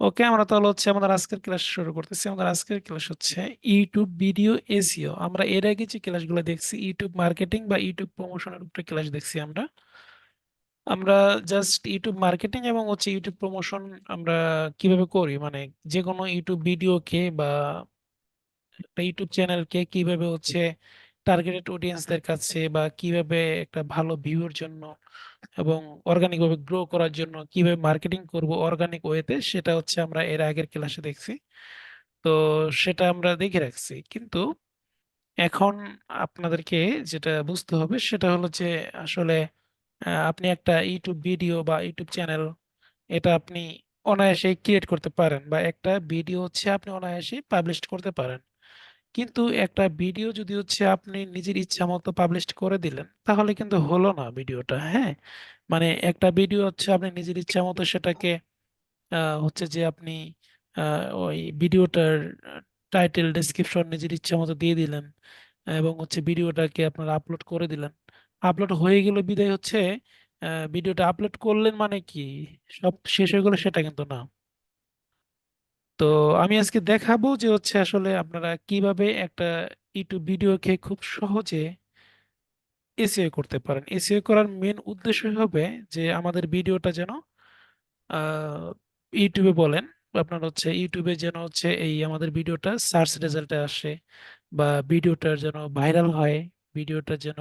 ওকে, আমরা তাহলে হচ্ছে আমাদের আজকের ক্লাস শুরু করতেছি। আমাদের আজকের ক্লাস হচ্ছে ইউটিউব ভিডিও এসইও আমরা এর আগে যে ক্লাসগুলো দেখছি ইউটিউব মার্কেটিং বা ইউটিউব প্রমোশনের উপরে ক্লাস দেখছি আমরা। আমরা জাস্ট ইউটিউব মার্কেটিং এবং হচ্ছে ইউটিউব প্রমোশন আমরা কীভাবে করি? মানে যে কোনো ইউটিউব ভিডিওকে বা ইউটিউব চ্যানেলকে কীভাবে হচ্ছে টার্গেটেড অডিয়েন্সদের কাছে বা কীভাবে একটা ভালো ভিউর জন্য এবং অর্গানিক ভাবে গ্রো করার জন্য কীভাবে মার্কেটিং করব অর্গানিক ওয়েতে সেটা হচ্ছে আমরা এর আগের ক্লাসে দেখছি। তো সেটা আমরা দেখে রাখছি। কিন্তু এখন আপনাদেরকে যেটা বুঝতে হবে সেটা হলো যে আসলে আপনি একটা ইউটিউব ভিডিও বা ইউটিউব চ্যানেল এটা আপনি অনায়াসে ক্রিয়েট করতে পারেন বা একটা ভিডিও হচ্ছে আপনি অনায়াসে পাবলিশ করতে পারেন। কিন্তু একটা ভিডিও যদি হচ্ছে আপনি নিজের ইচ্ছা মতো পাবলিশ করে দিলেন, তাহলে কিন্তু হলো না ভিডিওটা হ্যাঁ? মানে একটা ভিডিও হচ্ছে আপনি নিজের ইচ্ছা মতো সেটাকে হচ্ছে যে আপনি ওই ভিডিওটার টাইটেল ডেসক্রিপশন নিজের ইচ্ছা মতো দিয়ে দিলেন এবং হচ্ছে ভিডিওটাকে আপনারা আপলোড করে দিলেন। আপলোড হয়ে গেল বিদায় হচ্ছে ভিডিওটা আপলোড করলেন মানে কি? সব শেষ হয়ে গেল সেটা কিন্তু না। তো আমি আজকে দেখাবো যে হচ্ছে আসলে আপনারা কীভাবে একটা ইউটিউব ভিডিওকে খুব সহজে এসইও করতে পারেন। এসইও করার মেন উদ্দেশ্য হবে যে আমাদের ভিডিওটা যেন ইউটিউবে বলেন, আপনার হচ্ছে ইউটিউবে যেন হচ্ছে এই আমাদের ভিডিওটা সার্চ রেজাল্টে আসে বা ভিডিওটার যেন ভাইরাল হয় ভিডিওটা যেন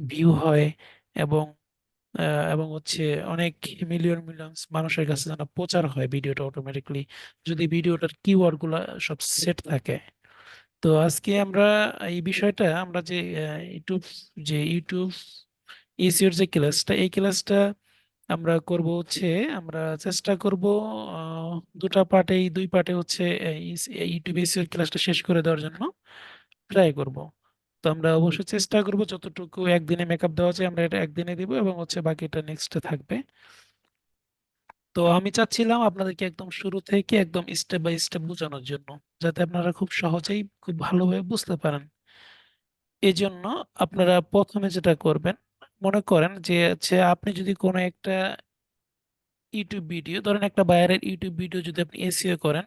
ভিউ হয় এবং এবং হচ্ছে অনেক মিলিয়ন মিলিয়ন মানুষের কাছে যেন প্রচার হয় ভিডিওটা অটোমেটিকলি যদি ভিডিওটার কিওয়ার্ডগুলা সব সেট থাকে। তো আজকে আমরা এই বিষয়টা, আমরা যে ইউটিউব যে ইউটিউব, এসিওর যে ক্লাসটা এই ক্লাসটা আমরা করব হচ্ছে, আমরা চেষ্টা করব দুটা পার্টে দুই পার্টে হচ্ছে ইউটিউব এসিওর ক্লাসটা শেষ করে দেওয়ার জন্য ট্রাই করব। তো আমরা অবশ্যই চেষ্টা করব যতটুকু একদিনে মেকআপ দেওয়া যায় আমরা এটা একদিনে দিব এবং হচ্ছে বাকিটা নেক্সটে থাকবে। তো আমি চাচ্ছিলাম আপনাদেরকে একদম শুরু থেকে একদম স্টেপ বাই স্টেপ বোঝানোর জন্য, যাতে আপনারা খুব সহজেই খুব ভালোভাবে বুঝতে পারেন। এই জন্য আপনারা প্রথমে যেটা করবেন, মনে করেন যে হচ্ছে আপনি যদি কোনো একটা ইউটিউব ভিডিও ধরেন একটা বায়ারের ইউটিউব ভিডিও যদি আপনি এসিও করেন,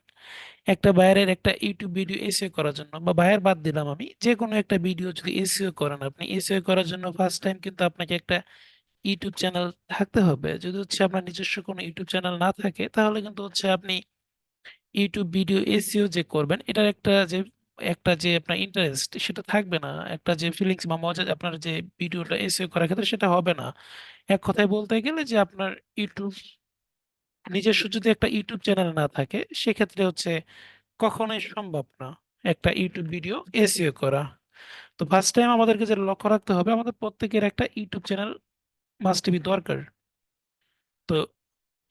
একটা বায়ারের একটা ইউটিউব ভিডিও এসিও করার জন্য বা বায়ার বাদ দিলাম আমি যে কোনো একটা ভিডিও যদি এসিও করেন, আপনি এসিও করার জন্য ফার্স্ট টাইম কিন্তু আপনাকে একটা ইউটিউব চ্যানেল থাকতে হবে। যদি হচ্ছে আপনার নিজস্ব কোনো ইউটিউব চ্যানেল না থাকে, তাহলে কিন্তু হচ্ছে আপনি ইউটিউব ভিডিও এসিও যে করবেন, এটার একটা যে একটা যে আপনার ইন্টারেস্ট সেটা থাকবে না। একটা যে ফিলিংস বা মজা, আপনার যে ভিডিওটা এসিও করার ক্ষেত্রে সেটা হবে না। এক কথায় বলতে গেলে যে আপনার ইউটিউব নিজস্ব যদি একটা ইউটিউব চ্যানেল না থাকে, সেক্ষেত্রে হচ্ছে কখনোই সম্ভব না একটা ইউটিউব ভিডিও এসইও করা। তো ফার্স্ট টাইম আমাদেরকে যেটা লক্ষ্য রাখতে হবে, আমাদের প্রত্যেকের একটা ইউটিউব চ্যানেল মাস্ট বি দরকার। তো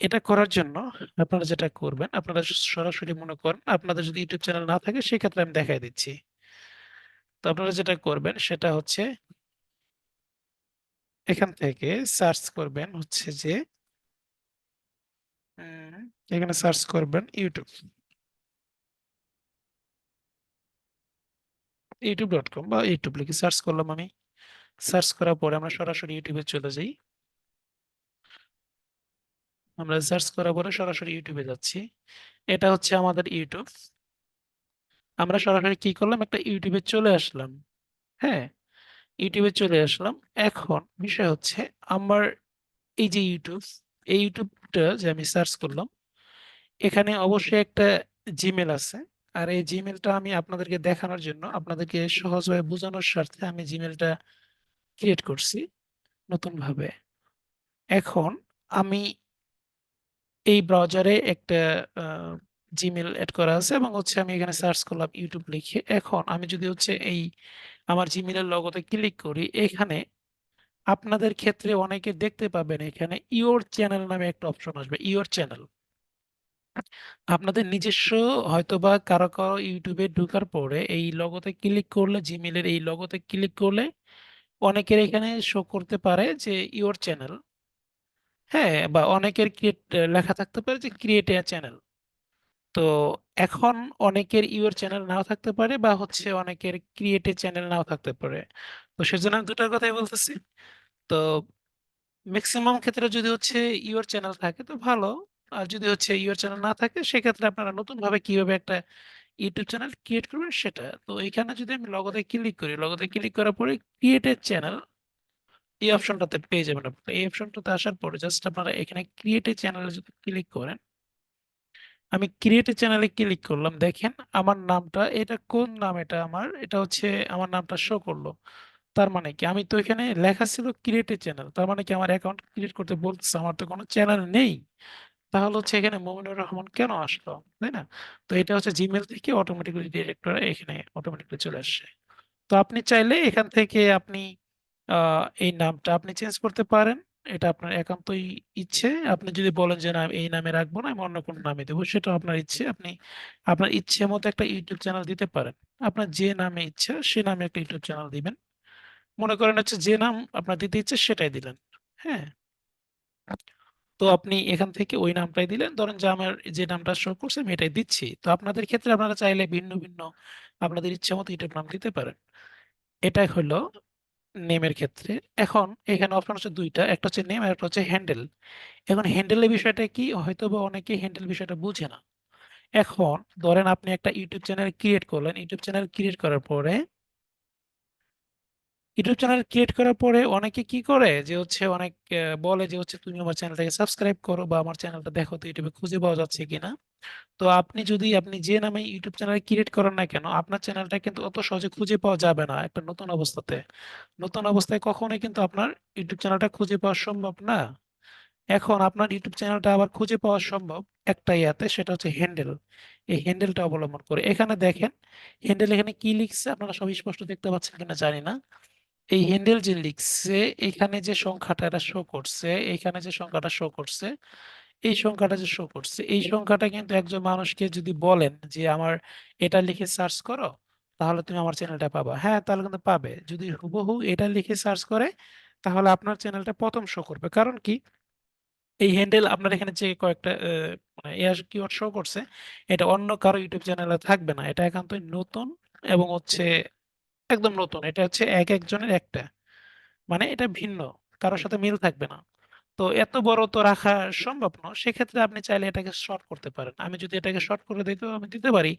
এটা করার জন্য আপনারা যেটা করবেন, আপনারা সরাসরি মনে করেন আপনাদের যদি ইউটিউব চ্যানেল না থাকে, সেক্ষেত্রে আমি দেখাই দিচ্ছি। তো আপনারা যেটা করবেন, সেটা হচ্ছে এখান থেকে সার্চ করবেন হচ্ছে যে এখানে সার্চ করবেন ইউটিউব। ইউটিউব ডট কম বা ইউটিউব লিখে সার্চ করলাম আমি। সার্চ করার পরে আমরা সরাসরি ইউটিউবে চলে যাই। আমরা সার্চ করার পরে সরাসরি ইউটিউবে যাচ্ছি। এটা হচ্ছে আমাদের ইউটিউব। আমরা সরাসরি কি করলাম? একটা ইউটিউবে চলে আসলাম। হ্যাঁ ইউটিউবে চলে আসলাম। এখন বিষয় হচ্ছে, আমার এই যে ইউটিউব, এই ইউটিউবটা যে আমি সার্চ করলাম, এখানে অবশ্যই একটা জিমেল আছে। আর এই জিমেলটা আমি আপনাদেরকে দেখানোর জন্য, আপনাদেরকে সহজভাবে বোঝানোর স্বার্থে আমি জিমেলটা ক্রিয়েট করছি নতুন ভাবে এখন আমি এই ব্রাউজারে একটা জিমেল এড করা আছে এবং হচ্ছে আমি এখানে সার্চ করলাম ইউটিউব লিখে। এখন আমি যদি হচ্ছে এই আমার জিমেলের লগোতে ক্লিক করি, এখানে আপনাদের ক্ষেত্রে অনেকে দেখতে পাবেন এখানে ইওর চ্যানেল নামে একটা অপশন আসবে ইওর চ্যানেল আপনাদের নিজস্ব হয়তোবা কারও কারও ইউটিউবে ঢোকার পরে এই লগোতে ক্লিক করলে জিমেলের এই লগোতে ক্লিক করলে অনেকের এখানে শো করতে পারে যে ইওর চ্যানেল হ্যাঁ বা অনেকের ক্রিয়েট লেখা থাকতে পারে যে ক্রিয়েট এ চ্যানেল তো এখন অনেকের ইউর চ্যানেল নাও থাকতে পারে বা হচ্ছে অনেকের ক্রিয়েটে চ্যানেল নাও থাকতে পারে। তো সেজন্য আমি দুটার কথাই বলতেছি। তো ম্যাক্সিমাম ক্ষেত্রে যদি হচ্ছে ইউর চ্যানেল থাকে তো ভালো। আর যদি হচ্ছে ইউর চ্যানেল না থাকে, সেক্ষেত্রে আপনারা নতুনভাবে কীভাবে একটা ইউটিউব চ্যানেল ক্রিয়েট করবেন সেটা। তো এখানে যদি আমি লগতে ক্লিক করি লগতে ক্লিক করার পরে ক্রিয়েট এ চ্যানেল এই অপশনটাতে পেয়ে যাবেন আপনারা এই অপশনটাতে আসার পরে জাস্ট আপনারা এখানে ক্রিয়েট এ চ্যানেলে যদি ক্লিক করেন, আমি ক্রিয়েট চ্যানেলে ক্লিক করলাম। দেখেন, আমার নামটা, এটা কোন নাম? এটা আমার, এটা হচ্ছে, আমার নামটা শো করল। তার মানে কি? আমি তো এখানে লেখা ছিল ক্রিয়েট চ্যানেল তার মানে কি আমার অ্যাকাউন্ট ক্রিয়েট করতে বলতেছে, আমার তো কোনো চ্যানেল নেই। তাহলে হচ্ছে এখানে মমিনুর রহমান কেন আসলো, তাই না? তো এটা হচ্ছে জিমেল থেকে অটোমেটিক্যালি ডিরেক্ট করে এখানে অটোমেটিক্যালি চলে আসছে তো আপনি চাইলে এখান থেকে আপনি এই নামটা আপনি চেঞ্জ করতে পারেন, এটা আপনার একান্তই ইচ্ছে। আপনি যদি বলেন যে না এই নামে রাখব না, আমি অন্য কোনো নামে দেবো সেটা আপনার ইচ্ছে, আপনি আপনার ইচ্ছে মতো একটা ইউটিউব চ্যানেল দিতে পারেন। আপনার যে নামে ইচ্ছা, সে নামে একটা ইউটিউব চ্যানেল দিবেন। মনে করেন হচ্ছে যে নাম আপনার দিতে ইচ্ছে সেটাই দিলেন হ্যাঁ? তো আপনি এখান থেকে ওই নামটাই দিলেন, ধরেন যে আমার যে নামটা শো করছে আমি এটাই দিচ্ছি, তো আপনাদের ক্ষেত্রে আপনারা চাইলে ভিন্ন ভিন্ন আপনাদের ইচ্ছে মতো ইউটিউব নাম দিতে পারেন। এটাই হলো নেমের ক্ষেত্রে। এখন এখানে অপশন হচ্ছে দুইটা, একটা হচ্ছে নেম আর একটা হচ্ছে হ্যান্ডেল এখন হ্যান্ডেলের বিষয়টা কি? হয়তো বা অনেকে হ্যান্ডেল বিষয়টা বুঝে না। এখন ধরেন আপনি একটা ইউটিউব চ্যানেল ক্রিয়েট করলেন ইউটিউব চ্যানেল ক্রিয়েট করার পরে ইউটিউব চ্যানেল ক্রিয়েট করার পরে অনেকে কি করে? যে হচ্ছে অনেক বলে যে হচ্ছে তুমি আমার চ্যানেলটাকে সাবস্ক্রাইব করো বা আমার চ্যানেলটা দেখো তো ইউটিউবে খুঁজে পাওয়া যাচ্ছে কিনা। তো আপনি যদি, আপনি যে নামে ইউটিউব চ্যানেল ক্রিয়েট করেন না কেন, আপনার চ্যানেলটা কিন্তু অত সহজে খুঁজে পাওয়া যাবে না একটা নতুন অবস্থাতে। নতুন অবস্থায় কখনোই কিন্তু আপনার ইউটিউব চ্যানেলটা খুঁজে পাওয়া সম্ভব না। এখন আপনার ইউটিউব চ্যানেলটা আবার খুঁজে পাওয়া সম্ভব একটা ইয়াতে, সেটা হচ্ছে হ্যান্ডেল। এই হ্যান্ডেলটা অবলম্বন করে। এখানে দেখেন, হ্যান্ডেল এখানে কি লিখছে আপনারা সব স্পষ্ট দেখতে পাচ্ছেন কিনা জানি না। এই হ্যান্ডেল যে লিখছে, এখানে যে সংখ্যাটা এটা শো করছে, এখানে যে সংখ্যাটা শো করছে, এই সংখ্যাটা যে শো করছে, এই সংখ্যাটা কিন্তু একজন মানুষকে যদি বলেন যে, আমার এটা লিখে সার্চ করো, তাহলে তুমি আমার চ্যানেলটা পাবা। হ্যাঁ তাহলে কিন্তু পাবে। যদি হুবহু এটা লিখে সার্চ করে, তাহলে আপনার চ্যানেলটা প্রথম শো করবে। কারণ কি? এই হ্যান্ডেল আপনার এখানে যে কয়েকটা মানে এয়ার কিওয়ার্ড শো করছে, এটা অন্য কারও ইউটিউব চ্যানেলে থাকবে না। এটা একান্তই নতুন এবং হচ্ছে একদম নতুন। এটা হচ্ছে এক একজনের একটা। মানে এটা ভিন্ন। কারোর সাথে মিল থাকবে না। তো এত বড় তো রাখা সম্ভব না। সেক্ষেত্রে আপনি চাইলে এটাকে শর্ট করতে পারেন। আমি যদি এটাকে শর্ট করে দিতেও আমি দিতে পারি,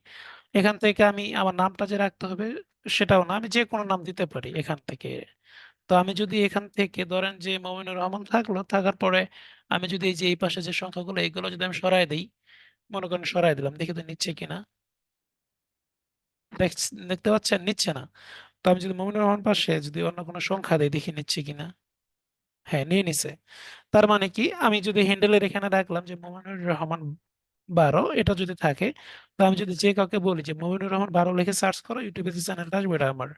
এখান থেকে আমি আমার নামটা যে রাখতে হবে, সেটাও না। আমি যে কোনো নাম দিতে পারি এখান থেকে। তো আমি যদি এখান থেকে ধরেন যে মমিনুর রহমান থাকল, থাকার পরে আমি যদি এই যে এই পাশে যে সংখ্যাগুলো, এগুলো যদি আমি সরাই দিই, মনে করেন সরাই দিলাম, দেখি তো নিচ্ছে কিনা। দেখ- দেখতে পাচ্ছেন নিচ্ছে না। তো আমি যদি মমিনুর রহমান পাশে যদি অন্য কোনো সংখ্যা দিই, দেখি নিচ্ছে কিনা। হ্যাঁ নিয়ে নিছে। তার মানে কি, আমি যদি হ্যান্ডেলের এখানে রাখলাম যে মমিনুর রহমান বারো, এটা যদি থাকে, তো আমি যদি যে কাউকে বলি যে মমিনুর রহমান বারো লিখে সার্চ করো ইউটিউবে যে চ্যানেলটা আসবে, এটা আমার।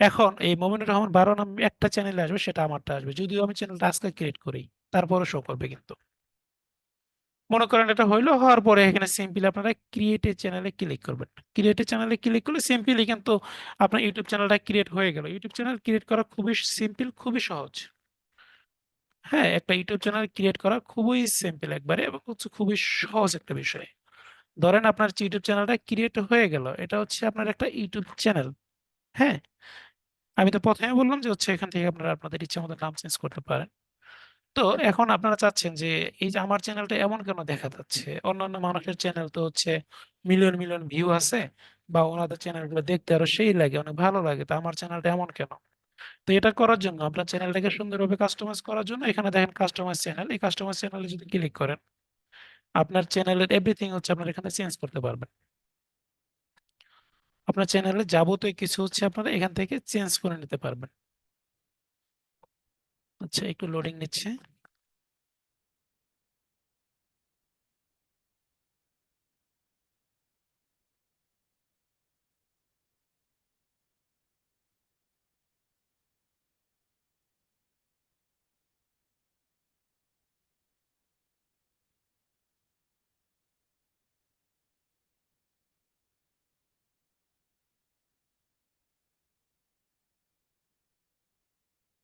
এখন এই মমিনুর রহমান বারো নাম একটা চ্যানেলে আসবে, সেটা আমারটা আসবে। যদিও আমি চ্যানেলটা আজকে ক্রিয়েট করি তারপরে শো করবে কিন্তু। মনে করেন এটা হইল হওয়ার পরে এখানে সিম্পলি আপনারা ক্রিয়েটে চ্যানেলে ক্লিক করবেন। ক্রিয়েটে চ্যানেলে ক্লিক করলে সিম্পলি কিন্তু আপনার ইউটিউব চ্যানেলটা ক্রিয়েট হয়ে গেল। ইউটিউব চ্যানেল ক্রিয়েট করা খুবই সিম্পল খুবই সহজ। হ্যাঁ একটা ইউটিউব চ্যানেল ক্রিয়েট করা খুবই সিম্পল একবারে এবং হচ্ছে খুবই সহজ একটা বিষয়। ধরেন আপনার ইউটিউব চ্যানেলটা ক্রিয়েট হয়ে গেল, এটা হচ্ছে আপনার একটা ইউটিউব চ্যানেল হ্যাঁ আমি তো প্রথমে বললাম যে হচ্ছে এখান থেকে আপনারা আপনাদের ইচ্ছা মতো নাম চেঞ্জ করতে পারেন। তো এখন আপনারা চাচ্ছেন যে, এই যে আমার চ্যানেলটা এমন কেন দেখা যাচ্ছে? অন্যান্য মানুষের চ্যানেল তো হচ্ছে মিলিয়ন মিলিয়ন ভিউ আছে বা ওনাদের চ্যানেলগুলো দেখতে আরও সেই লাগে, অনেক ভালো লাগে। তো আমার চ্যানেলটা এমন কেন? তো এটা করার জন্য, আপনার চ্যানেলটাকে সুন্দরভাবে কাস্টমাইজ করার জন্য এখানে দেখেন কাস্টমাইজ চ্যানেল এই কাস্টমাইজ চ্যানেলে যদি ক্লিক করেন, আপনার চ্যানেলের এভরিথিং হচ্ছে আপনার এখানে চেঞ্জ করতে পারবেন। আপনার চ্যানেলে যাবতীয় কিছু হচ্ছে আপনারা এখান থেকে চেঞ্জ করে নিতে পারবেন। আচ্ছা একটু লোডিং নিচ্ছে।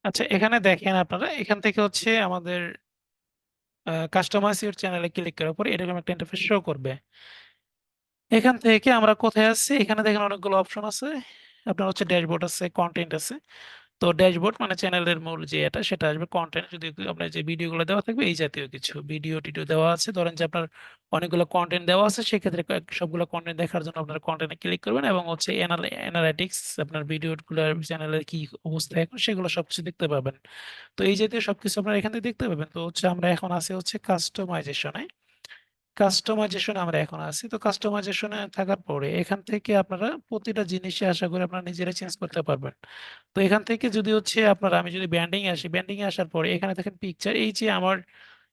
আচ্ছা এখানে দেখেন আপনারা, এখান থেকে হচ্ছে আমাদের কাস্টমাইজ ইউর চ্যানেলে ক্লিক করার পর এরকম একটা ইন্টারফেস শো করবে। এখান থেকে আমরা কোথায় আছি? এখানে দেখেন অনেকগুলো অপশন আছে। আপনার হচ্ছে ড্যাশবোর্ড আছে কন্টেন্ট আছে। তো ড্যাশবোর্ড মানে চ্যানেলের মূল যে এটা, সেটা আসবে কন্টেন্ট যদি আপনার যে ভিডিওগুলো দেওয়া থাকবে, এই জাতীয় কিছু। ভিডিও টিডিও দেওয়া আছে। ধরেন যে আপনার অনেকগুলো কন্টেন্ট দেওয়া আছে, সেক্ষেত্রে সবগুলো কন্টেন্ট দেখার জন্য আপনার কন্টেন্টে ক্লিক করবেন এবং হচ্ছে অ্যানালাইটিক্স আপনার ভিডিওগুলোর চ্যানেলের কি অবস্থা এখন, সেগুলো সবকিছু দেখতে পাবেন। তো এই জাতীয় সবকিছু আপনারা এখান থেকে দেখতে পাবেন। তো হচ্ছে আমরা এখন আছি হচ্ছে কাস্টমাইজেশনে কাস্টমাইজেশনে আমরা এখন আছি। তো কাস্টমাইজেশনে থাকার পরে এখান থেকে আপনারা প্রতিটা জিনিসে আশা করি আপনারা নিজেরা চেঞ্জ করতে পারবেন। তো এখান থেকে যদি হচ্ছে আপনারা, আমি যদি ব্র্যান্ডিং আসি ব্র্যান্ডিং আসার পরে এখানে দেখেন পিকচার এই যে আমার,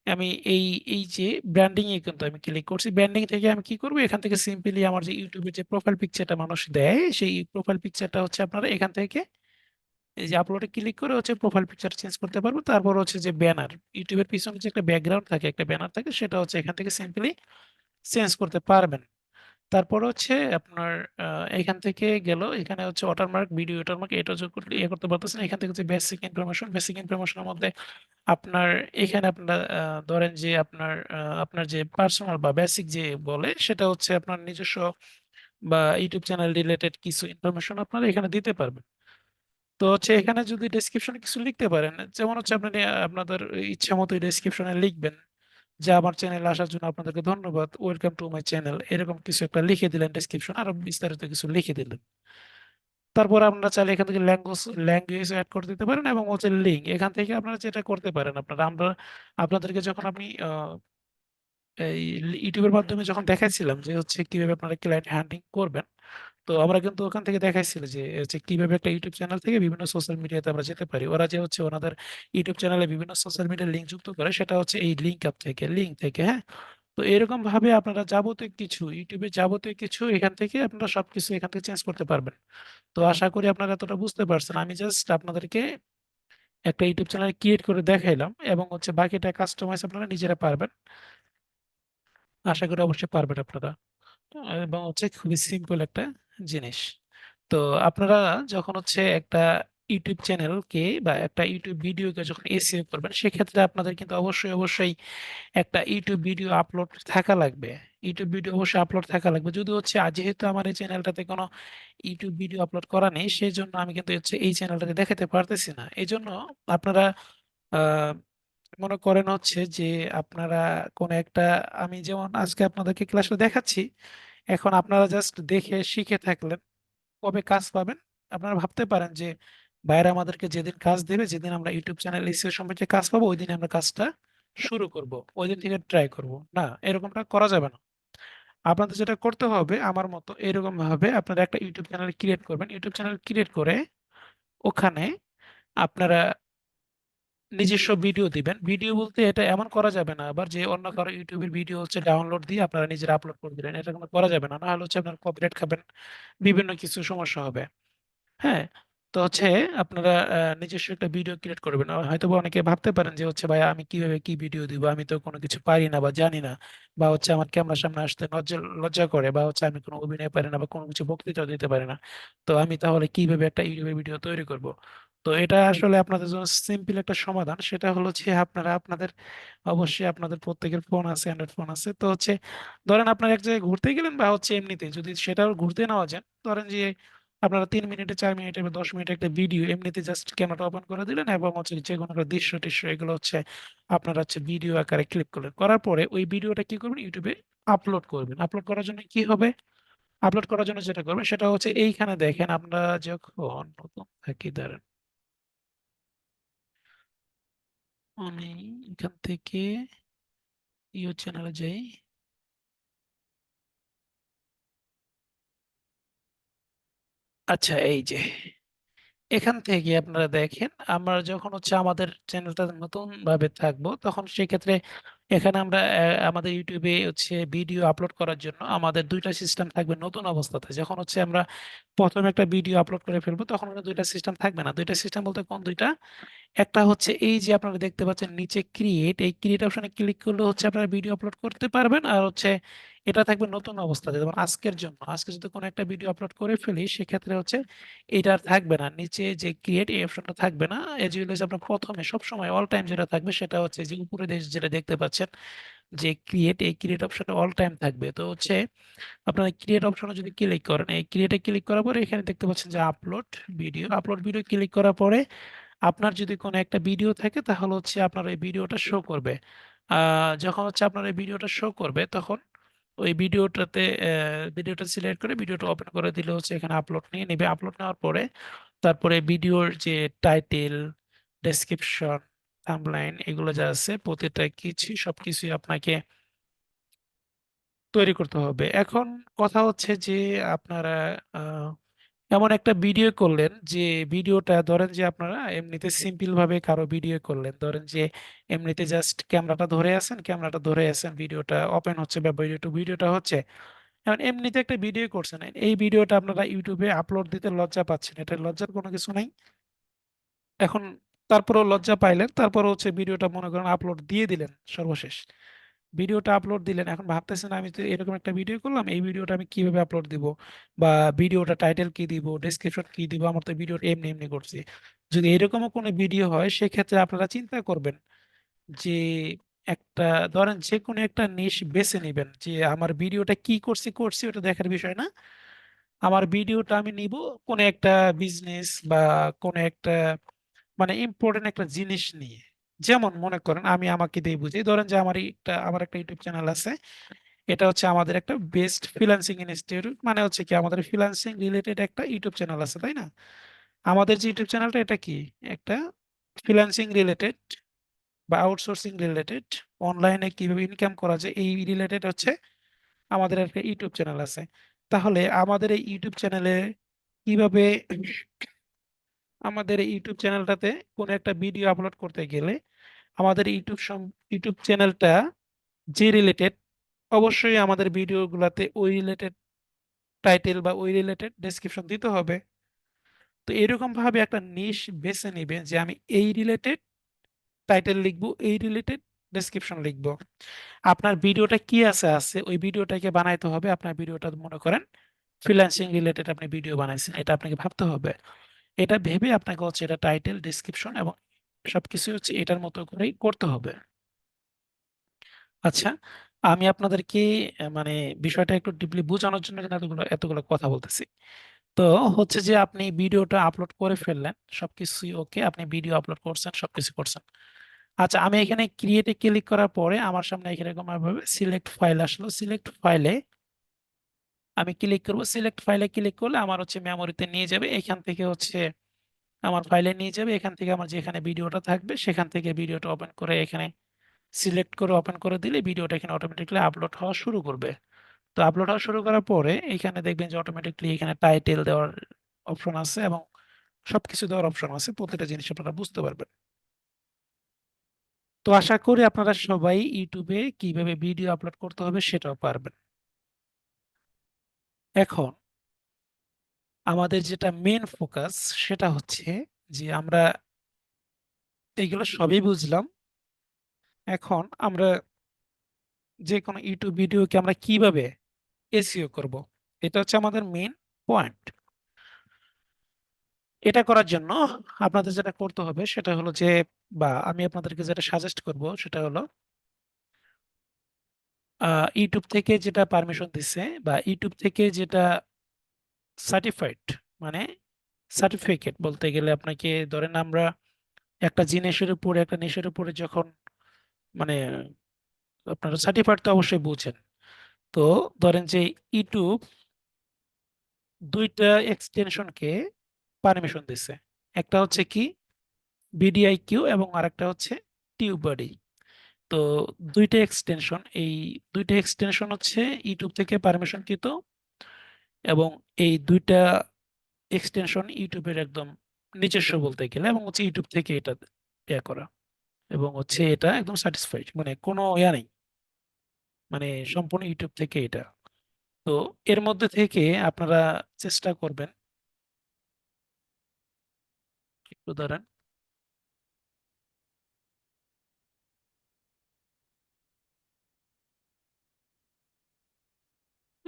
আমি এই এই যে ব্র্যান্ডিং এ কিন্তু আমি ক্লিক করছি। ব্র্যান্ডিং থেকে আমি কি করব? এখান থেকে সিম্পলি আমার যে ইউটিউবের যে প্রোফাইল পিকচারটা মানুষ দেয়, সেই প্রোফাইল পিকচারটা হচ্ছে আপনারা এখান থেকে এই যে আপলোডে ক্লিক করে হচ্ছে প্রোফাইল পিকচার চেঞ্জ করতে পারব। তারপর হচ্ছে যে ব্যানার ইউটিউবের পিছনে যে একটা ব্যাকগ্রাউন্ড থাকে, একটা ব্যানার থাকে, সেটা হচ্ছে এখান থেকে সিম্পলি চেঞ্জ করতে পারবেন। তারপর হচ্ছে আপনার এখান থেকে গেল, এখানে হচ্ছে ওয়াটারমার্ক ভিডিও ওয়াটারমার্ক এটা যোগ করলে ইয়ে করতে পারতেছেন। এখান থেকে হচ্ছে বেসিক ইনফরমেশন বেসিক ইনফরমেশনের মধ্যে আপনার, এখানে আপনার ধরেন যে আপনার আপনার যে পার্সোনাল বা বেসিক যে বলে, সেটা হচ্ছে আপনার নিজস্ব বা ইউটিউব চ্যানেল রিলেটেড কিছু ইনফরমেশন আপনারা এখানে দিতে পারবেন। তো হচ্ছে এখানে যদি ডেসক্রিপশনে কিছু লিখতে পারেন যেমন হচ্ছে আপনি আপনাদের ইচ্ছা মতো ডেসক্রিপশনে লিখবেন যে আমার চ্যানেলে আসার জন্য আপনাদেরকে ধন্যবাদ ওয়েলকাম টু মাই চ্যানেল এরকম কিছু একটা লিখে দিলেন ডেসক্রিপশন আরও বিস্তারিত কিছু লিখে দিলেন। তারপর আপনারা চাইলে এখান থেকে ল্যাঙ্গুয়েজ ল্যাঙ্গুয়েজ অ্যাড করে দিতে পারেন এবং হচ্ছে লিঙ্ক এখান থেকে আপনারা যেটা করতে পারেন আপনারা আমরা আপনাদেরকে যখন আহ, এই ইউটিউবের মাধ্যমে যখন দেখাইছিলাম যে হচ্ছে কীভাবে আপনারা ক্লায়েন্ট হ্যান্ডিং করবেন তো আমরা কিন্তু ওখান থেকে দেখাইছিল যে হচ্ছে কীভাবে একটা ইউটিউব চ্যানেল থেকে বিভিন্ন সোশ্যাল মিডিয়াতে আমরা যেতে পারি। ওরা যে হচ্ছে ওনাদের ইউটিউব চ্যানেলে বিভিন্ন সোশ্যাল মিডিয়ার লিঙ্ক যুক্ত করে, সেটা হচ্ছে এই লিঙ্ক আপ থেকে লিঙ্ক থেকে হ্যাঁ? তো এরকম ভাবে আপনারা যাবতীয় কিছু ইউটিউবে যাবতীয় কিছু এখান থেকে আপনারা সবকিছু এখান থেকে চেঞ্জ করতে পারবেন। তো আশা করি আপনারা এতটা বুঝতে পারছেন। আমি জাস্ট আপনাদেরকে একটা ইউটিউব চ্যানেল ক্রিয়েট করে দেখাইলাম এবং হচ্ছে বাকিটা কাস্টমাইজ আপনারা নিজেরা পারবেন। আশা করি অবশ্যই পারবেন আপনারা। এবং হচ্ছে খুবই সিম্পল একটা জিনিস। তো আপনারা যখন হচ্ছে একটা ইউটিউব চ্যানেলকে বা একটা ইউটিউব ভিডিওকে যখন এসইও করবেন, সেক্ষেত্রে আপনাদের কিন্তু অবশ্যই অবশ্যই একটা ইউটিউব ভিডিও আপলোড থাকা লাগবে। ইউটিউব ভিডিও অবশ্যই আপলোড থাকা লাগবে। যদি হচ্ছে যেহেতু আমার এই চ্যানেলটাতে কোনো ইউটিউব ভিডিও আপলোড করা নেই সেই জন্য আমি কিন্তু হচ্ছে এই চ্যানেলটাতে দেখাতে পারতেছি না। এই জন্য আপনারা মনে করেন হচ্ছে যে আপনারা কোন একটা, আমি যেমন আজকে আপনাদেরকে ক্লাসে দেখাচ্ছি এখন আপনারা জাস্ট দেখে শিখে থাকলেন কবে কাজ পাবেন। আপনারা ভাবতে পারেন যে ভাইরা আমাদেরকে যেদিন কাজ দেবে, যেদিন আমরা ইউটিউব চ্যানেল এসিও সম্পর্কে কাজ পাবো, ওই দিন আমরা কাজটা শুরু করব। ওই দিন থেকে ট্রাই করব। না, এরকমটা করা যাবে না। আপনাদের যেটা করতে হবে, আমার মতো এরকম ভাবে আপনারা একটা ইউটিউব চ্যানেল ক্রিয়েট করবেন। ইউটিউব চ্যানেল ক্রিয়েট করে ওখানে আপনারা নিজস্ব ভিডিও দিবেন। ভিডিও বলতে এটা এমন করা যাবে না, আবার যে অন্য কারও ইউটিউবের ভিডিও হচ্ছে ডাউনলোড দিয়ে আপনারা নিজেরা আপলোড করে দিলেন, এটা কোনো করা যাবে না। না হলে হচ্ছে আপনার কপিরাইট খাবেন, বিভিন্ন কিছু সমস্যা হবে। হ্যাঁ? তো হচ্ছে আপনারা নিজস্ব একটা ভিডিও ক্রিয়েট করবেন। হয়তো বা অনেকে ভাবতে পারেন যে হচ্ছে, ভাই, আমি কীভাবে কি ভিডিও দিব? আমি তো কোনো কিছু পারি না বা জানি না। বা হচ্ছে আমার ক্যামেরার সামনে আসতে লজ্জা লজ্জা করে, বা হচ্ছে আমি কোনো অভিনয় পারি না বা কোনো কিছু বক্তৃতা দিতে পারি না। তো আমি তাহলে কীভাবে একটা ইউটিউবে ভিডিও তৈরি করব? তো এটা আসলে আপনাদের জন্য সিম্পল একটা সমাধান। সেটা হলো যে আপনারা, আপনাদের অবশ্যই আপনাদের প্রত্যেকের ফোন আছে অ্যান্ড্রয়েড ফোন আছে। তো হচ্ছে ধরেন আপনারা এক জায়গায় ঘুরতে গেলেন বা হচ্ছে এমনিতে যদি সেটাও ঘুরতে নেওয়া যান, ধরেন যে আপনারা তিন মিনিটে, চার মিনিটে বা দশ মিনিটে একটা ভিডিও এমনিতে জাস্ট ক্যামেরাটা ওপেন করে দিলেন এবং হচ্ছে যে কোনো একটা দৃশ্য টিশ্য এগুলো হচ্ছে আপনারা হচ্ছে ভিডিও আকারে ক্লিক করলেন। করার পরে ওই ভিডিওটা কি করবেন? ইউটিউবে আপলোড করবেন। আপলোড করার জন্য কি হবে? আপলোড করার জন্য যেটা করবেন সেটা হচ্ছে এইখানে দেখেন আমরা যখন নতুন থাকি দাঁড়ান আমি এখান থেকে ইউ চ্যানেলে যাই। আচ্ছা এই যে, এখান থেকে আপনারা দেখেন, আমরা যখন হচ্ছে আমাদের চ্যানেলটা নতুন ভাবে থাকব, তখন সেক্ষেত্রে এখানে আমরা আমাদের ইউটিউবে হচ্ছে ভিডিও আপলোড করার জন্য আমাদের দুইটা সিস্টেম থাকবে নতুন অবস্থাতে। যখন হচ্ছে আমরা প্রথমে একটা ভিডিও আপলোড করে ফেলব, তখন দুইটা সিস্টেম থাকবে না। দুইটা সিস্টেম বলতে কোন দুইটা? একটা হচ্ছে এই যে আপনারা দেখতে পাচ্ছেন নিচে ক্রিয়েট এই ক্রিয়েট অপশনে ক্লিক করলে হচ্ছে আপনারা ভিডিও আপলোড করতে পারবেন। আর হচ্ছে এটা থাকবে নতুন অবস্থাতে যেমন আজকের জন্য। আজকে যদি কোনো একটা ভিডিও আপলোড করে ফেলি, সেক্ষেত্রে হচ্ছে এটা আর থাকবে না। নিচে যে ক্রিয়েট এই অপশনটা থাকবে না। এজ ইউল আপনার প্রথমে সবসময় অল টাইম যেটা থাকবে, সেটা হচ্ছে যে উপরে দেশ যেটা দেখতে পাচ্ছেন, যে ক্রিয়েট এই ক্রিয়েট অপশনটা অল টাইম থাকবে। তো হচ্ছে আপনারা ক্রিয়েট অপশনে যদি ক্লিক করেন, এই ক্রিয়েটে ক্লিক করার পরে এখানে দেখতে পাচ্ছেন যে upload video upload video click করার পরে আপনার যদি কোনো একটা ভিডিও থাকে, তাহলে হচ্ছে আপনার ওই ভিডিওটা শো করবে। যখন হচ্ছে আপনার এই ভিডিওটা শো করবে, তখন ওই ভিডিওটাতে ভিডিওটা সিলেক্ট করে ভিডিওটা ওপেন করে দিলে হচ্ছে এখানে আপলোড নিয়ে নেবে। আপলোড নেওয়ার পরে তারপরে ভিডিওর যে টাইটেল ডেসক্রিপশন থাম্বলাইন এগুলো যা আছে, প্রতিটা কিছু, সবকিছুই আপনাকে তৈরি করতে হবে। এখন কথা হচ্ছে যে আপনারা এমন একটা ভিডিও করলেন যে ভিডিওটা ধরেন যে আপনারা এমনিতে সিম্পল ভাবে কারও ভিডিও করলেন। ধরেন যে এমনিতে জাস্ট ক্যামেরাটা ধরে আছেন ক্যামেরাটা ধরে আছেন ভিডিওটা ওপেন হচ্ছে বা ভিডিওটা ভিডিওটা হচ্ছে। এখন এমনিতে একটা ভিডিও করছেন এই ভিডিওটা আপনারা ইউটিউবে আপলোড দিতে লজ্জা পাচ্ছেন এটা লজ্জার কোনো কিছু নাই? এখন তারপরেও লজ্জা পাইলেন তারপর হচ্ছে ভিডিওটা মনে করেন আপলোড দিয়ে দিলেন সর্বশেষ। ভিডিওটা আপলোড দিলেন। এখন ভাবতেছেন আমি তো এরকম একটা ভিডিও করলাম, এই ভিডিওটা আমি কীভাবে আপলোড দিব? বা ভিডিওটা টাইটেল কি দিব? ডেসক্রিপশন কি দিব? আমার তো ভিডিওটা এমনি এমনি করছি। যদি এরকমও কোনো ভিডিও হয়, সেক্ষেত্রে আপনারা চিন্তা করবেন যে একটা, ধরেন যে কোনো একটা নিশ বেছে নেবেন যে আমার ভিডিওটা কি করছি করছি, ওটা দেখার বিষয় না। আমার ভিডিওটা আমি নিব, কোনো একটা বিজনেস বা কোনো একটা মানে ইম্পর্টেন্ট একটা জিনিস নিয়ে। যেমন মনে করেন আমি আমাকে দিয়ে বুঝি ধরেন যে আমার একটা আমার একটা ইউটিউব চ্যানেল আছে। এটা হচ্ছে আমাদের একটা বেস্ট ফ্রিল্যান্সিং ইনস্টিটিউট মানে হচ্ছে কি আমাদের ফ্রিল্যান্সিং রিলেটেড একটা ইউটিউব চ্যানেল আছে, তাই না? আমাদের যে ইউটিউব চ্যানেলটা এটা কি? একটা ফ্রিল্যান্সিং রিলেটেড বা আউটসোর্সিং রিলেটেড অনলাইনে কীভাবে ইনকাম করা যায়, এই রিলেটেড হচ্ছে আমাদের একটা ইউটিউব চ্যানেল আছে। তাহলে আমাদের এই ইউটিউব চ্যানেলে কীভাবে আমাদের ইউটিউব চ্যানেলটাতে কোনো একটা ভিডিও আপলোড করতে গেলে আমাদের ইউটিউব ইউটিউব চ্যানেলটা যে রিলেটেড অবশ্যই আমাদের ভিডিওগুলোতে ওই রিলেটেড টাইটেল বা ওই রিলেটেড ডেসক্রিপশন দিতে হবে। তো এরকমভাবে একটা নিশ বেছে নিবে যে আমি এই রিলেটেড টাইটেল লিখব, এই রিলেটেড ডেসক্রিপশন লিখব। আপনার ভিডিওটা কি আছে আছে, ওই ভিডিওটাকে বানাইতে হবে। আপনার ভিডিওটা মনে করেন ফ্রিল্যান্সিং রিলেটেড আপনি ভিডিও বানাইছেন, এটা আপনাকে ভাবতে হবে। এটা ভেবে আপনাকে হচ্ছে এটা টাইটেল ডিসক্রিপশন এবং সবকিছু হচ্ছে এটার মতো করেই করতে হবে। আচ্ছা আমি আপনাদেরকে মানে বিষয়টা একটু ডিপলি বোঝানোর জন্য কিন্তু এতগুলো এতগুলো কথা বলতেছি। তো হচ্ছে যে আপনি ভিডিওটা আপলোড করে ফেললেন, সবকিছুই ওকে আপনি ভিডিও আপলোড করছেন, সবকিছু করছেন। আচ্ছা আমি এখানে ক্রিয়েটে ক্লিক করার পরে আমার সামনে এরকম ভাবে সিলেক্ট ফাইল আসলো সিলেক্ট ফাইলে আমি ক্লিক করব সিলেক্ট ফাইলে ক্লিক করলে আমার হচ্ছে মেমোরিতে নিয়ে যাবে। এখান থেকে হচ্ছে আমার ফাইলে নিয়ে যাবে। এখান থেকে আমার যেখানে ভিডিওটা থাকবে, সেখান থেকে ভিডিওটা ওপেন করে এখানে সিলেক্ট করে ওপেন করে দিলে ভিডিওটা এখানে অটোমেটিকলি আপলোড হওয়া শুরু করবে। তো আপলোড হওয়া শুরু করার পরে এখানে দেখবেন যে অটোমেটিকলি এখানে টাইটেল দেওয়ার অপশন আছে এবং সবকিছু দেওয়ার অপশন আছে। প্রতিটা জিনিস আপনারা বুঝতে পারবেন। তো আশা করি আপনারা সবাই ইউটিউবে কীভাবে ভিডিও আপলোড করতে হবে সেটাও পারবেন। এখন আমাদের যেটা মেন ফোকাস সেটা হচ্ছে যে আমরা এইগুলো সবই বুঝলাম। এখন আমরা যে কোনো ইউটিউব ভিডিওকে আমরা কীভাবে এসিও করব, এটা হচ্ছে আমাদের মেন পয়েন্ট এটা করার জন্য আপনাদের যেটা করতে হবে সেটা হলো যে, বা আমি আপনাদেরকে যেটা সাজেস্ট করব সেটা হলো ইউটিউব থেকে যেটা পারমিশন দিচ্ছে বা ইউটিউব থেকে যেটা সার্টিফাইড মানে সার্টিফিকেট বলতে গেলে আপনাকে ধরেন আমরা একটা জিনিসের উপরে, একটা নেশের উপরে যখন মানে আপনারা সার্টিফাইড তো অবশ্যই বুঝেন। তো ধরেন যে ইউটিউব দুইটা এক্সটেনশনকে পারমিশন দিছে। একটা হচ্ছে কি? বিডিআইকিউ এবং আরেকটা হচ্ছে টিউববাডি তো দুইটা এক্সটেনশন এই দুইটা এক্সটেনশন হচ্ছে ইউটিউব থেকে পারমিশন কৃত এবং এই দুইটা এক্সটেনশন ইউটিউবের একদম নিজস্ব বলতে গেলে এবং হচ্ছে ইউটিউব থেকে এটা ইয়া করা এবং হচ্ছে এটা একদম স্যাটিসফাইড মানে কোনো ইয়া নেই। মানে সম্পূর্ণ ইউটিউব থেকে এটা। তো এর মধ্যে থেকে আপনারা চেষ্টা করবেন। একটু দাঁড়ান।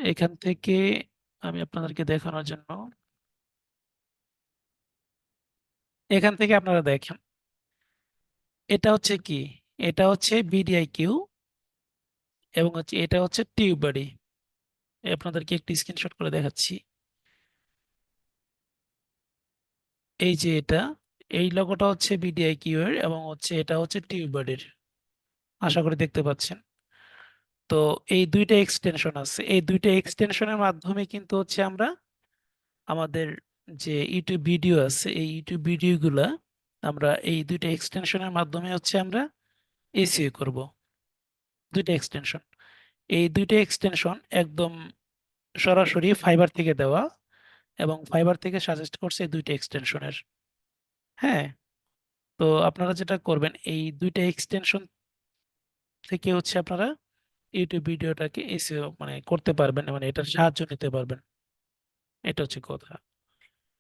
এখান থেকে আমি আপনাদেরকে দেখানোর জন্য। এখান থেকে আপনারা দেখেন। এটা হচ্ছে কি? এটা হচ্ছে বিডিআই কিউ এবং হচ্ছে, এটা হচ্ছে টিউব বডি আপনাদেরকে একটি স্ক্রিনশট করে দেখাচ্ছি। এই যে এটা, এই লোগোটা হচ্ছে বিডিআই কিউ এর এবং হচ্ছে এটা হচ্ছে টিউব বডির আশা করি দেখতে পাচ্ছেন। তো এই দুইটা এক্সটেনশন আছে। এই দুইটা এক্সটেনশনের মাধ্যমে কিন্তু হচ্ছে আমরা আমাদের যে ইউটিউব ভিডিও আছে, এই ইউটিউব ভিডিওগুলা আমরা এই দুইটা এক্সটেনশনের মাধ্যমে হচ্ছে আমরা এসিও করব। দুইটা এক্সটেনশন এই দুইটা এক্সটেনশন একদম সরাসরি ফাইবার থেকে দেওয়া এবং ফাইবার থেকে সাজেস্ট করছে এই দুইটা এক্সটেনশনের হ্যাঁ? তো আপনারা যেটা করবেন, এই দুইটা এক্সটেনশন থেকে হচ্ছে আপনারা ইউটিউব ভিডিওটাকে এসিও মানে করতে পারবেন মানে এটার সাহায্য নিতে পারবেন। এটা হচ্ছে কথা।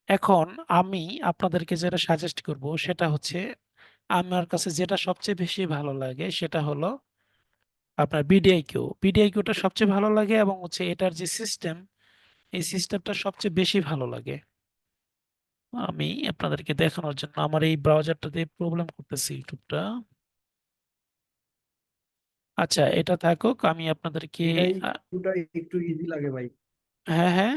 এখন আমি আপনাদেরকে যেটা সাজেস্ট করব, সেটা হচ্ছে আমার কাছে যেটা সবচেয়ে বেশি ভালো লাগে, সেটা হলো আপনার বিডিআইকিউ বিডিআইকিউটা সবচেয়ে ভালো লাগে এবং হচ্ছে এটার যে সিস্টেম এই সিস্টেমটা সবচেয়ে বেশি ভালো লাগে। আমি আপনাদেরকে দেখানোর জন্য, আমার এই ব্রাউজারটাতে প্রবলেম করতেছি ইউটিউবটা আচ্ছা এটা থাকুক আমি আপনাদেরকে এটাই আ- একটুটা একটু ইজি লাগে ভাই। হ্যাঁ হ্যাঁ।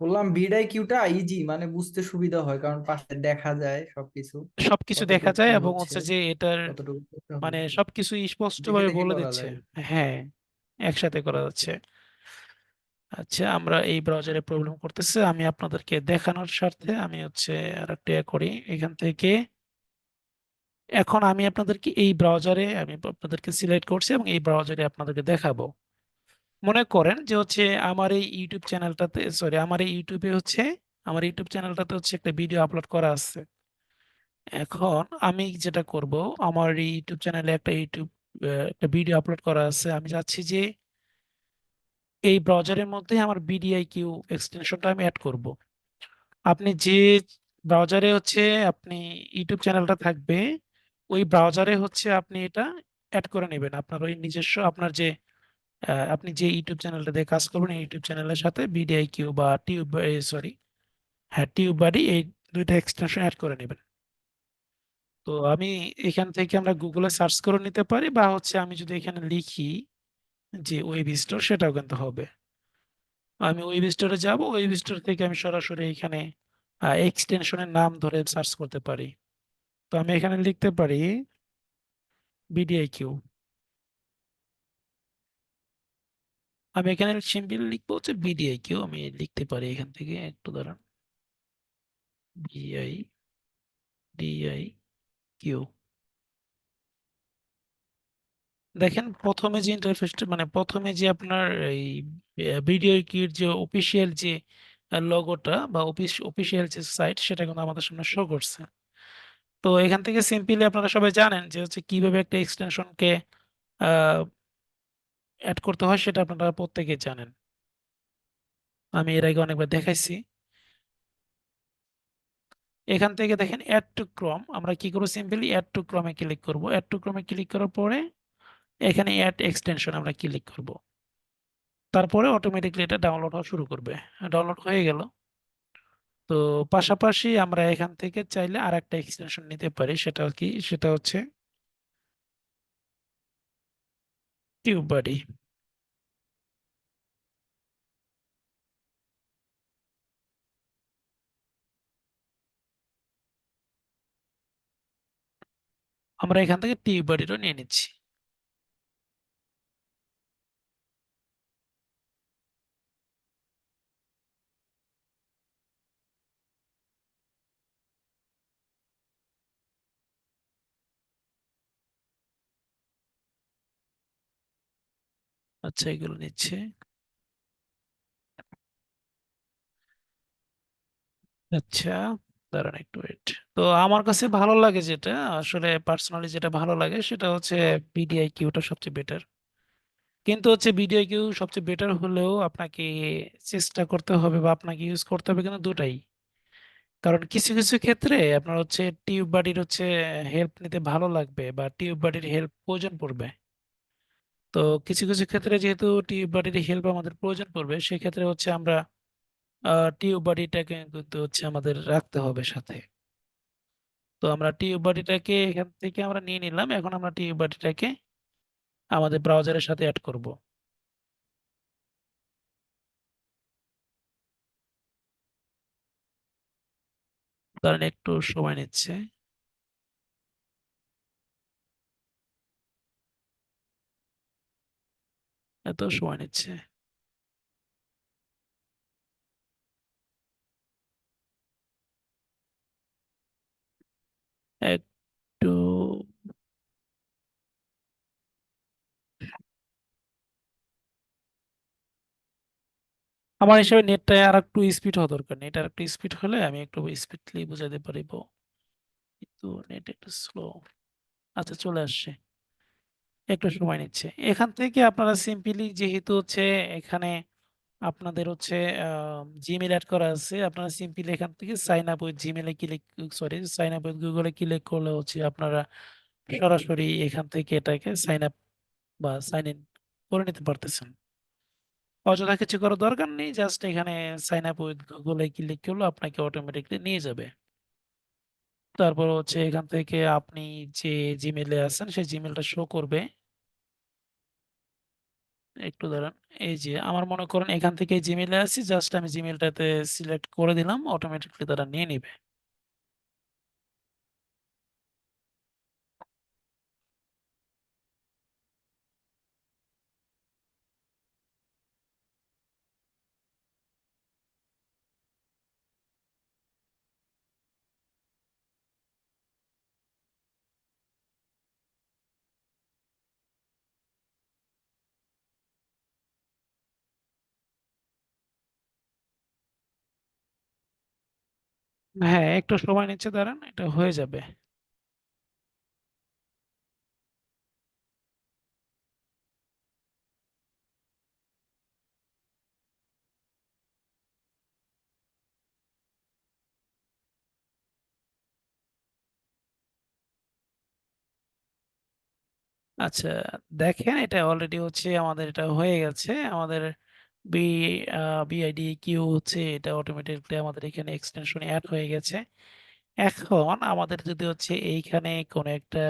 বললাম বিডাই কিউটা ইজি মানে বুঝতে সুবিধা হয় কারণ পাশে দেখা যায় সবকিছু সবকিছু দেখা কতটুকু যায় কি এবং হচ্ছে হচ্ছে যে এটার কতটুকু করতে হবে মানে সবকিছু দেখে স্পষ্টভাবে দেখে বলে করা দিচ্ছে। যায়? হ্যাঁ একসাথে করা যাচ্ছে। আচ্ছা আমরা এই ব্রাউজারে প্রবলেম করতেছে আমি আপনাদেরকে দেখানোর স্বার্থে আমি হচ্ছে আর একটা ইয়ে করি এখান থেকে এখন আমি আপনাদেরকে এই ব্রাউজারে আমি আপনাদেরকে সিলেক্ট করছি এবং এই ব্রাউজারে আপনাদেরকে দেখাবো। মনে করেন যে হচ্ছে আমার এই ইউটিউব চ্যানেলটাতে সরি আমার এই ইউটিউবে হচ্ছে, আমার ইউটিউব চ্যানেলটাতে হচ্ছে একটা ভিডিও আপলোড করা আছে। এখন আমি যেটা করব, আমার এই ইউটিউব চ্যানেলে একটা ইউটিউব একটা ভিডিও আপলোড করা আছে। আমি চাচ্ছি যে এই ব্রাউজারের মধ্যে আমার বিডিআই কিউ এক্সটেনশনটা আমি অ্যাড করব। আপনি যে ব্রাউজারে হচ্ছে আপনি ইউটিউব চ্যানেলটা থাকবে ওই ব্রাউজারে হচ্ছে আপনি এটা অ্যাড করে নেবেন। আপনার ওই নিজস্ব আপনার যে আপনি যে ইউটিউব চ্যানেলটা দিয়ে কাজ করবেন ইউটিউব চ্যানেলের সাথে বিডিআই কিউ বা টিউব সরি হ্যাঁ টিউব বাডি এই দুইটা এক্সটেনশন অ্যাড করে নেবেন। তো আমি এখান থেকে আমরা গুগলে সার্চ করে নিতে পারি বা হচ্ছে আমি যদি এখানে লিখি যে ওয়েব স্টোর সেটাও কিন্তু হবে। আমি ওয়েব স্টোরে যাব ওয়েব স্টোর থেকে আমি সরাসরি এখানে এক্সটেনশনের নাম ধরে সার্চ করতে পারি। তো আমি এখানে লিখতে পারি বিডিআইকিউ আমি এখানে সিম্পল লিখব হচ্ছে বিডিআইকিউ আমি লিখতে পারি এখান থেকে, একটু দাঁড়ান। বিআই ডিআই কিউ দেখেন প্রথমে যে ইন্টারফেসটা মানে প্রথমে যে আপনার এই ভিডিও কির যে অফিসিয়াল যে লোগোটা বা অফিস অফিসিয়াল যে সাইট সেটা কিন্তু আমাদের সামনে শো করছে। তো এখান থেকে সিম্পলি আপনারা সবাই জানেন যে হচ্ছে কীভাবে একটা এক্সটেনশনকে অ্যাড করতে হয় সেটা আপনারা প্রত্যেকে জানেন। আমি এর আগে অনেকবার দেখাইছি। এখান থেকে দেখেন অ্যাড টু ক্রম আমরা কি করব সিম্পলি অ্যাড টু ক্রমে ক্লিক করব। অ্যাড টু ক্রমে ক্লিক করার পরে এখানে অ্যাড এক্সটেনশন আমরা ক্লিক করব। তারপরে অটোমেটিকলি এটা ডাউনলোড হওয়া শুরু করবে। ডাউনলোড হয়ে গেল। তো পাশাপাশি আমরা এখান থেকে চাইলে আর একটা এক্সটেনশন নিতে পারি, সেটা কি? সেটা হচ্ছে টিউব বডি আমরা এখান থেকে টিউব নিয়ে নিচ্ছি। আচ্ছা এগুলো নিচ্ছে। আচ্ছা দাঁড়ান একটু ওয়েট তো আমার কাছে ভালো লাগে যেটা, আসলে পার্সোনালি যেটা ভালো লাগে সেটা হচ্ছে বিডিআই কিউটা সবচেয়ে বেটার কিন্তু হচ্ছে বিডিআই কিউ সবচেয়ে বেটার হলেও আপনাকে চেষ্টা করতে হবে বা আপনাকে ইউজ করতে হবে কিন্তু দুটাই। কারণ কিছু কিছু ক্ষেত্রে আপনার হচ্ছে টিউব বাডির হচ্ছে হেল্প নিতে ভালো লাগবে বা টিউব বাডির হেল্প প্রয়োজন পড়বে। তো কিছু কিছু ক্ষেত্রে যেহেতু টিউব বাডির হেল্প আমাদের প্রয়োজন পড়বে, সেক্ষেত্রে হচ্ছে আমরা টিউব বডিটাকে কিন্তু হচ্ছে আমাদের রাখতে হবে সাথে। তো আমরা টিউব বডিটাকে এখান থেকে আমরা নিয়ে নিলাম, এখন আমরা টিউব বডিটাকে আমাদের ব্রাউজারের সাথে অ্যাড করব। ধরেন একটু সময় নিচ্ছে। এত সময় নিচ্ছে একটু আমার হিসাবে নেটটা আর একটু স্পিড হওয়া দরকার। নেট আর একটু স্পিড হলে আমি একটু স্পিডলি বুঝাতে পারিব। কিন্তু নেট একটু স্লো আচ্ছা চলে আসছে। একটু সময় নিচ্ছে। এখান থেকে আপনারা সিম্পলি যেহেতু হচ্ছে এখানে আপনাদের হচ্ছে জিমেল অ্যাড করা আছে, আপনারা সিম্পলি এখান থেকে sign up with জিমেলে click sorry sign up with গুগলে ক্লিক করলে হচ্ছে আপনারা সরাসরি এখান থেকে এটাকে সাইন আপ বা সাইন ইন করে নিতে পারতেছেন। অযথা কিছু করার দরকার নেই জাস্ট এখানে সাইন আপ উইথ গুগলে ক্লিক করলে আপনাকে অটোমেটিকলি নিয়ে যাবে। তারপর হচ্ছে এখান থেকে আপনি যে জিমেলে আছেন, সেই জিমেলটা শো করবে। একটু দাঁড়ান এই যে আমার মনে করেন এখান থেকে জিমেলে আছি জাস্ট আমি জিমেলটাতে সিলেক্ট করে দিলাম অটোমেটিকলি তারা নিয়ে নেবে। হ্যাঁ একটু সময় নিচ্ছে দাঁড়ান, এটা হয়ে যাবে। আচ্ছা দেখেন এটা অলরেডি হচ্ছে, আমাদের এটা হয়ে গেছে, আমাদের বি বিআইডি কিউ হচ্ছে এটা অটোমেটিকলি আমাদের এখানে এক্সটেনশন অ্যাড হয়ে গেছে। এখন আমাদের যদি হচ্ছে এইখানে কোনো একটা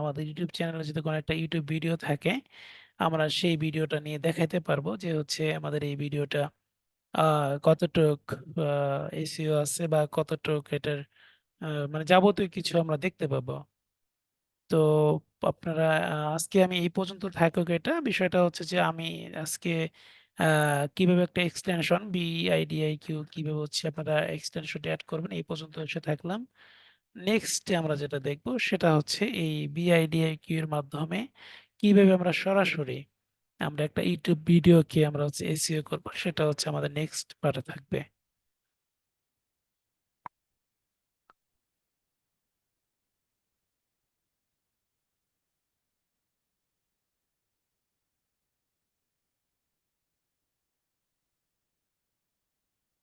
আমাদের ইউটিউব চ্যানেলে যদি কোনো একটা ইউটিউব ভিডিও থাকে, আমরা সেই ভিডিওটা নিয়ে দেখাইতে পারব যে হচ্ছে আমাদের এই ভিডিওটা কতটুক এসইও আছে বা কতটুক এটার মানে যাবতীয় কিছু আমরা দেখতে পাবো। তো আপনারা আজকে আমি এই পর্যন্ত থাকুক এটা। বিষয়টা হচ্ছে যে আমি আজকে কীভাবে একটা এক্সটেনশন বিআইডিআইকিউ কীভাবে হচ্ছে আপনারা এক্সটেনশন অ্যাড করবেন, এই পর্যন্ত এসে থাকলাম। নেক্সট আমরা যেটা দেখব, সেটা হচ্ছে এই বিআইডিআইকিউ এর মাধ্যমে কীভাবে আমরা সরাসরি আমরা একটা ইউটিউব ভিডিওকে আমরা হচ্ছে এসিও করব, সেটা হচ্ছে আমাদের নেক্সট পার্টে থাকবে।